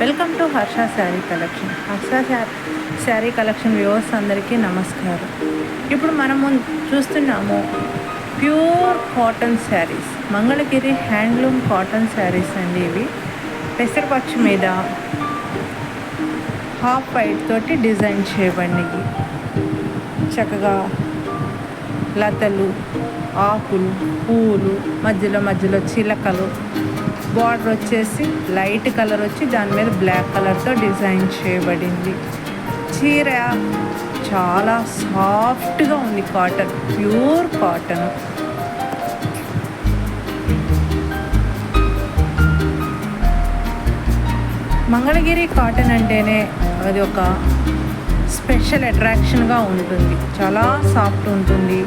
Welcome to Harsha saree collection. Harsha saree collection viewers అందరికీ నమస్కారం. ఇప్పుడు మనము చూస్తున్నాము pure cotton sarees. Mangalagiri handloom cotton sarees అండి ఇవి. పెసరపచ్చు మీద హాఫ్ వైట్ తోటి డిజైన్ చేయబడినవి. చక్కగా లతలు ఆకులు పూలు మధ్యలో మధ్యలో చిలకలు బార్డర్ వచ్చేసి లైట్ కలర్ వచ్చి దాని మీద బ్లాక్ కలర్తో డిజైన్ చేయబడింది. చీర చాలా సాఫ్ట్గా ఉంది cotton pure cotton Mangalagiri cotton అంటేనే అది ఒక స్పెషల్ అట్రాక్షన్గా ఉంటుంది. చాలా సాఫ్ట్ ఉంటుంది.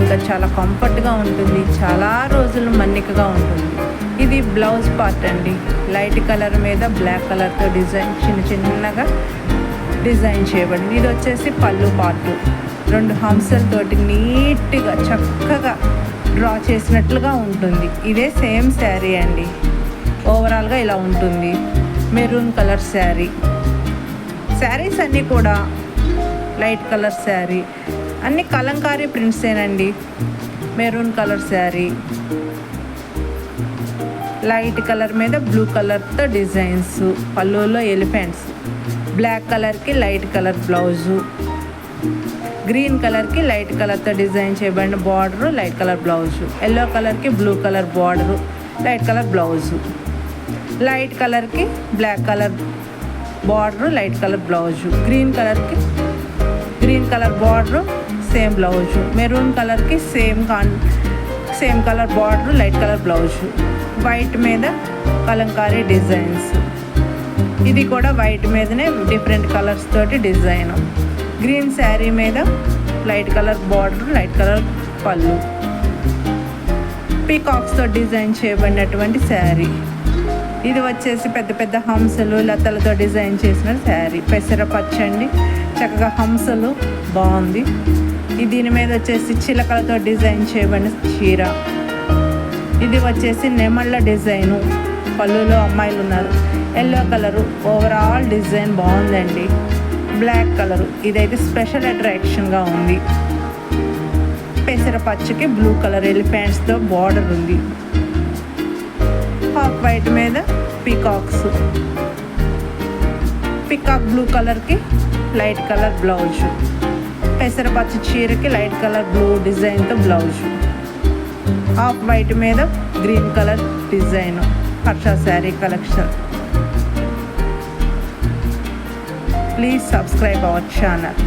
ఇంకా చాలా కంఫర్ట్గా ఉంటుంది. చాలా రోజులు మన్నికగా ఉంటుంది. ఇది బ్లౌజ్ పార్ట్ అండి. లైట్ కలర్ మీద బ్లాక్ కలర్తో డిజైన్ చిన్న చిన్నగా డిజైన్ చేయబడింది. ఇది వచ్చేసి పళ్ళు పార్ట్. రెండు హంసలతోటి నీట్గా చక్కగా డ్రా చేసినట్లుగా ఉంటుంది. ఇదే సేమ్ శారీ అండి. ఓవరాల్గా ఇలా ఉంటుంది. Maroon colour sari. శారీస్ అన్నీ కూడా లైట్ కలర్ శారీ. అన్ని Kalamkari ప్రింట్సేనండి. Maroon colour saree. Light colour మీద బ్లూ కలర్తో డిజైన్స్ పళ్ళులో ఎలిఫెంట్స్. బ్లాక్ కలర్కి లైట్ కలర్ బ్లౌజు. గ్రీన్ కలర్కి లైట్ కలర్తో డిజైన్ చేయబడిన border light colour blouse. Yellow కలర్కి blue colour border light colour blouse. Light కలర్కి black colour border light colour blouse. Green కలర్కి green colour border same blouse. Maroon కలర్కి same కాన్ same colour border light colour blouse white మీద Kalamkari designs ఇది కూడా white మీదనే different colours తోటి design green saree మీద light colour border light colour పళ్ళు. పీకాక్స్తో డిజైన్ చేయబడినటువంటి శారీ ఇది వచ్చేసి పెద్ద పెద్ద హంసలు లతలతో డిజైన్ చేసిన శారీ పెసర పచ్చండి చక్కగా హంసలు బాగుంది. దీని మీద వచ్చేసి చిలకలతో డిజైన్ చేయబడిన చీర. ఇది వచ్చేసి నెమళ్ళ డిజైను. పళ్ళులో అమ్మాయిలు ఉన్నారు. Yellow colour. ఓవరాల్ డిజైన్ బాగుందండి. Black colour. ఇదైతే స్పెషల్ అట్రాక్షన్గా ఉంది. పెసర పచ్చకి బ్లూ కలర్ ఎలిఫెంట్స్తో బార్డర్ ఉంది. హాఫ్ వైట్ మీద పీకాక్స్ పికాక్ బ్లూ కలర్కి లైట్ కలర్ బ్లౌజ్ పెసర పచ్చ చీరకి లైట్ కలర్ బ్లూ డిజైన్తో బ్లౌజ్. ఆఫ్ వైట్ మీద green colour design. Harsha saree collection. Please subscribe our channel.